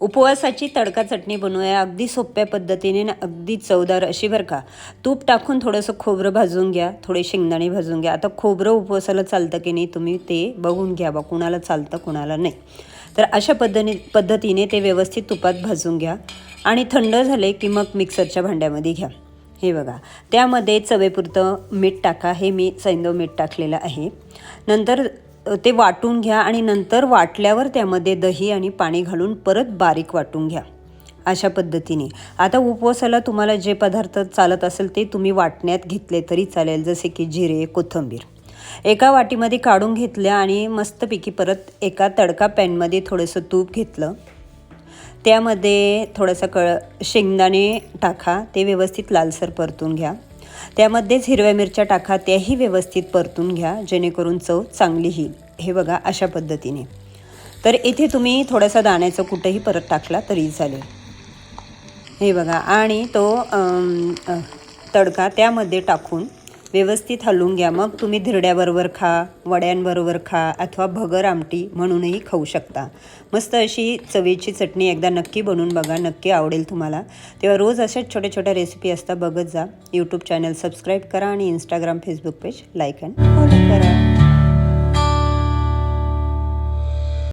उपवासाची तडका चटणी बनवूया. अगदी सोप्या पद्धतीने ना अगदी चवदार अशी बरं का. तूप टाकून थोडंसं खोबरं भाजून घ्या. थोडे शेंगदाणे भाजून घ्या. आता खोबरं उपवासाला चालतं की नाही तुम्ही ते बघून घ्या बा कुणाला चालतं कुणाला नाही. तर अशा पद्धती पद्धतीने ते व्यवस्थित तुपात भाजून घ्या. आणि थंड झाले की मग मिक्सरच्या भांड्यामध्ये घ्या. हे बघा. त्यामध्ये चवेपुरतं मीठ टाका. हे मी सैंदव मीठ टाकलेलं आहे. नंतर ते वाटून घ्या आणि नंतर वाटल्यावर त्यामध्ये दही आणि पाणी घालून परत बारीक वाटून घ्या अशा पद्धतीने. आता उपवासाला तुम्हाला जे पदार्थ चालत असेल ते तुम्ही वाटण्यात घेतले तरी चालेल जसे की जिरे कोथिंबीर. एका वाटीमध्ये काढून घेतल्या आणि मस्तपैकी परत एका तडका पॅनमध्ये थोडंसं तूप घेतलं. त्यामध्ये थोडंसं कळ शेंगदाणे टाका ते व्यवस्थित लालसर परतून घ्या. त्यामध्येच हिरव्या मिरच्या टाका त्याही व्यवस्थित परतून घ्या जेणेकरून चव चांगली येईल. हे बघा अशा पद्धतीने. तर इथे तुम्ही थोडासा दाण्याचं कुठंही परत टाकला तरी चालेल. हे बघा. आणि तो तडका त्यामध्ये टाकून व्यवस्थित हलवून घ्या. मग तुम्ही धिरड्याबरोबर खा वड्यांबरोबर खा अथवा भगर आमटी म्हणूनही खाऊ शकता. मस्त अशी चवीची चटणी एकदा नक्की बनवून बघा नक्की आवडेल तुम्हाला. तेव्हा रोज अशाच छोट्या छोट्या रेसिपी असता बघत जा. यूट्यूब चॅनल सबस्क्राईब करा आणि Instagram Facebook page like and follow करा.